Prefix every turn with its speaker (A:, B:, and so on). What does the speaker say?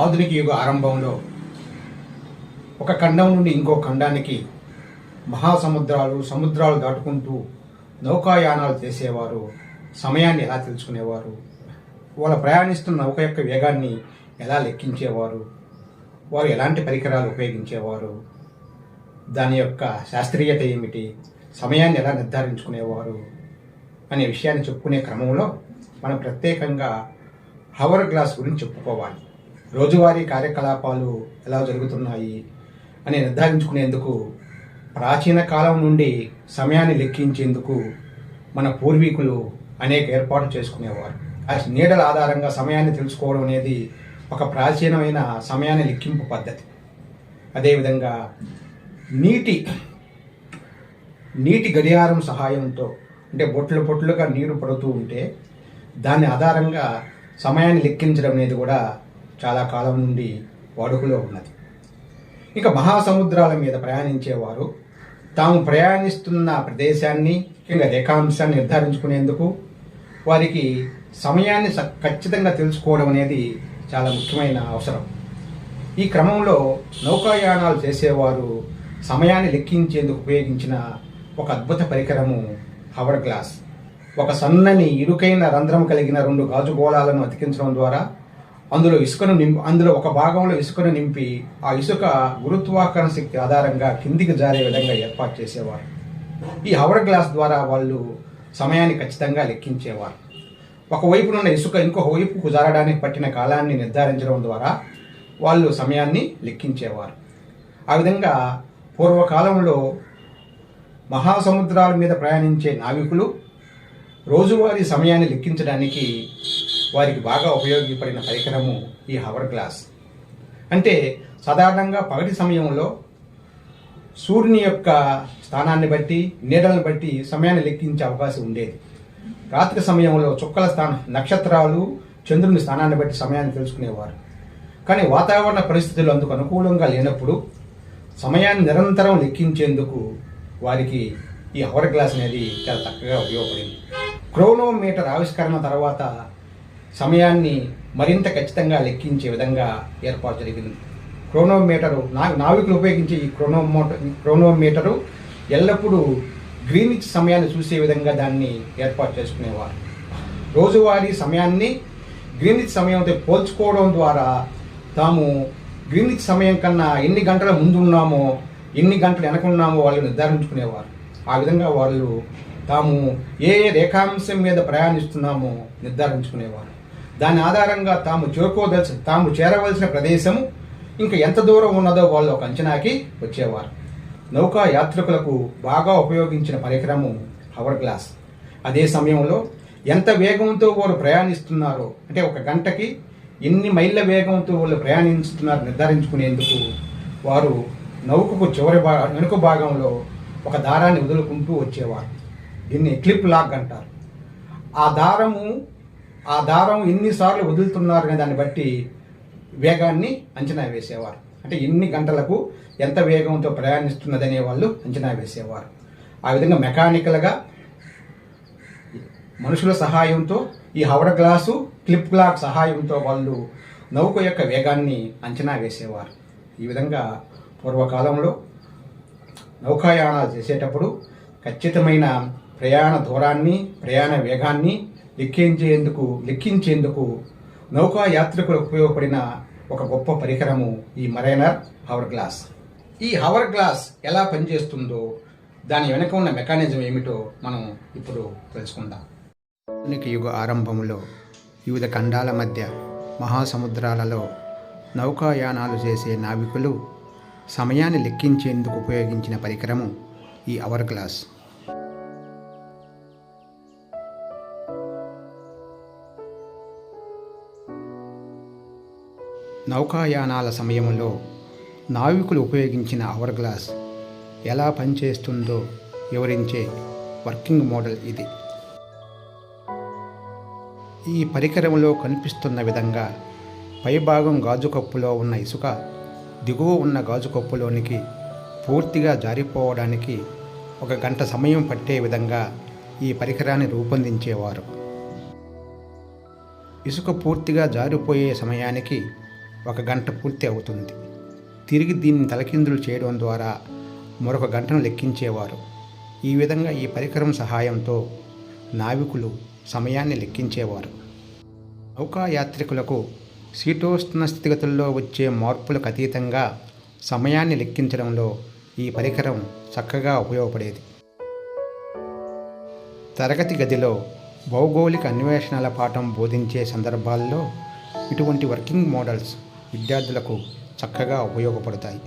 A: ఆధునిక యుగ ఆరంభంలో ఒక ఖండం నుండి ఇంకో ఖండానికి మహాసముద్రాలు సముద్రాలు దాటుకుంటూ నౌకాయానాలు చేసేవారు సమయాన్ని ఎలా తెలుసుకునేవారు వాళ్ళ ప్రయాణిస్తున్న నౌక యొక్క వేగాన్ని ఎలా లెక్కించేవారు వారు ఎలాంటి పరికరాలు ఉపయోగించేవారు దాని యొక్క శాస్త్రీయత ఏమిటి సమయాన్ని ఎలా నిర్ధారించుకునేవారు అనే విషయాన్ని చెప్పుకునే క్రమంలో మనం ప్రత్యేకంగా హవర్ గ్లాస్ గురించి చెప్పుకోవాలి. రోజువారీ కార్యకలాపాలు ఎలా జరుగుతున్నాయి అని నిర్ధారించుకునేందుకు ప్రాచీన కాలం నుండి సమయాన్ని లెక్కించేందుకు మన పూర్వీకులు అనేక ఏర్పాట్లు చేసుకునేవారు. ఆ నీడల ఆధారంగా సమయాన్ని తెలుసుకోవడం అనేది ఒక ప్రాచీనమైన సమయాన్ని లెక్కింపు పద్ధతి. అదేవిధంగా నీటి నీటి గడియారం సహాయంతో అంటే బొట్లు బొట్లుగా నీరు పడుతూ ఉంటే దాని ఆధారంగా సమయాన్ని లెక్కించడం అనేది కూడా చాలా కాలం నుండి వాడుకలో ఉన్నది. ఇక మహాసముద్రాల మీద ప్రయాణించేవారు తాము ప్రయాణిస్తున్న ప్రదేశాన్ని ఇంకా రేఖాంశాన్ని నిర్ధారించుకునేందుకు వారికి సమయాన్ని స- ఖచ్చితంగా తెలుసుకోవడం అనేది చాలా ముఖ్యమైన అవసరం. ఈ క్రమంలో నౌకాయానాలు చేసేవారు సమయాన్ని లెక్కించేందుకు ఉపయోగించిన ఒక అద్భుత పరికరము హవర్ గ్లాస్. ఒక సన్నని ఇరుకైన రంధ్రం కలిగిన రెండు గాజు గోళాలను అతికించడం ద్వారా అందులో ఇసుకను నింపి అందులో ఒక భాగంలో ఇసుకను నింపి ఆ ఇసుక గురుత్వాకర్షణ శక్తి ఆధారంగా కిందికి జారే విధంగా ఏర్పాటు చేసేవారు. ఈ హవర్ గ్లాస్ ద్వారా వాళ్ళు సమయాన్ని ఖచ్చితంగా లెక్కించేవారు. ఒకవైపునున్న ఇసుక ఇంకొక వైపుకు జారడానికి పట్టిన కాలాన్ని నిర్ధారించడం ద్వారా వాళ్ళు సమయాన్ని లెక్కించేవారు. ఆ విధంగా పూర్వకాలంలో మహాసముద్రాల మీద ప్రయాణించే నావికులు రోజువారీ సమయాన్ని లెక్కించడానికి వారికి బాగా ఉపయోగపడిన పరికరము ఈ హవర్ గ్లాస్ అంటే సాధారణంగా పగటి సమయంలో సూర్యుని యొక్క స్థానాన్ని బట్టి నీడలను బట్టి సమయాన్ని లెక్కించే అవకాశం ఉండేది. రాత్రి సమయంలో చుక్కల స్థానం నక్షత్రాలు చంద్రుని స్థానాన్ని బట్టి సమయాన్ని తెలుసుకునేవారు. కానీ వాతావరణ పరిస్థితులు అందుకు అనుకూలంగా లేనప్పుడు సమయాన్ని నిరంతరం లెక్కించేందుకు వారికి ఈ హవర్ గ్లాస్ అనేది చాలా చక్కగా ఉపయోగపడింది. క్రోనోమీటర్ ఆవిష్కరణ తర్వాత సమయాన్ని మరింత ఖచ్చితంగా లెక్కించే విధంగా ఏర్పాటు జరిగింది. క్రోనోమీటరు నా నావికులు ఉపయోగించే ఈ క్రోనోమోట క్రోనోమీటరు ఎల్లప్పుడూ గ్రీనిచ్ సమయాన్ని చూసే విధంగా దాన్ని ఏర్పాటు చేసుకునేవారు. రోజువారీ సమయాన్ని గ్రీనిచ్ సమయంతో పోల్చుకోవడం ద్వారా తాము గ్రీనిచ్ సమయం కన్నా ఎన్ని గంటల ముందున్నామో ఎన్ని గంటలు వెనకున్నామో వాళ్ళు నిర్ధారించుకునేవారు. ఆ విధంగా వాళ్ళు తాము ఏ ఏ రేఖాంశం మీద ప్రయాణిస్తున్నామో నిర్ధారించుకునేవారు. దాని ఆధారంగా తాము చేరుకోదలసి తాము చేరవలసిన ప్రదేశము ఇంకా ఎంత దూరం ఉన్నదో వాళ్ళు ఒక అంచనాకి వచ్చేవారు. నౌకా యాత్రికులకు బాగా ఉపయోగించిన పరికరము హవర్ గ్లాస్. అదే సమయంలో ఎంత వేగంతో వారు ప్రయాణిస్తున్నారో అంటే ఒక గంటకి ఎన్ని మైళ్ళ వేగంతో వాళ్ళు ప్రయాణిస్తున్నారు నిర్ధారించుకునేందుకు వారు నౌకకు చివరి భాగ వెనుక భాగంలో ఒక దారాన్ని వదులుకుంటూ వచ్చేవారు. దీన్ని క్లిప్ లాక్ అంటారు. ఆ దారము ఆ దారం ఎన్నిసార్లు వదులుతున్నారు అనే దాన్ని బట్టి వేగాన్ని అంచనా వేసేవారు. అంటే ఎన్ని గంటలకు ఎంత వేగంతో ప్రయాణిస్తున్నదనే వాళ్ళు అంచనా వేసేవారు. ఆ విధంగా మెకానికల్గా మనుషుల సహాయంతో ఈ హవడ గ్లాసు క్లిప్ గ్లాక్ సహాయంతో వాళ్ళు నౌక యొక్క వేగాన్ని అంచనా వేసేవారు. ఈ విధంగా పూర్వకాలంలో నౌకాయానాలు చేసేటప్పుడు ఖచ్చితమైన ప్రయాణ దూరాన్ని ప్రయాణ వేగాన్ని లెక్కించేందుకు లెక్కించేందుకు నౌకా యాత్రికులకు ఉపయోగపడిన ఒక గొప్ప పరికరము ఈ మరైనర్ హవర్ గ్లాస్ ఈ హవర్ గ్లాస్ ఎలా పనిచేస్తుందో దాని వెనక ఉన్న మెకానిజం ఏమిటో మనం ఇప్పుడు తెలుసుకుందాం. ఆధునిక యుగ ఆరంభంలో వివిధ ఖండాల మధ్య మహాసముద్రాలలో నౌకాయానాలు చేసే నావికులు సమయాన్ని లెక్కించేందుకు ఉపయోగించిన పరికరము ఈ అవర్ గ్లాస్ నౌకాయానాల సమయంలో నావికులు ఉపయోగించిన అవర్ గ్లాస్ ఎలా పనిచేస్తుందో వివరించే వర్కింగ్ మోడల్ ఇది. ఈ పరికరంలో కనిపిస్తున్న విధంగా పైభాగం గాజు కప్పులో ఉన్న ఇసుక దిగువ ఉన్న గాజు కప్పులోనికి పూర్తిగా జారిపోవడానికి ఒక గంట సమయం పట్టే విధంగా ఈ పరికరాన్ని రూపొందించేవారు. ఇసుక పూర్తిగా జారిపోయే సమయానికి ఒక గంట పూర్తి అవుతుంది. తిరిగి దీన్ని తలకిందులు చేయడం ద్వారా మరొక గంటను లెక్కించేవారు. ఈ విధంగా ఈ పరికరం సహాయంతో నావికులు సమయాన్ని లెక్కించేవారు. నౌకాయాత్రికులకు శీతోష్ణ స్థితిగతుల్లో వచ్చే మార్పులకు అతీతంగా సమయాన్ని లెక్కించడంలో ఈ పరికరం చక్కగా ఉపయోగపడేది. తరగతి గదిలో భౌగోళిక అన్వేషణల పాఠం బోధించే సందర్భాల్లో ఇటువంటి వర్కింగ్ మోడల్స్ విద్యార్థులకు చక్కగా ఉపయోగపడతాయి.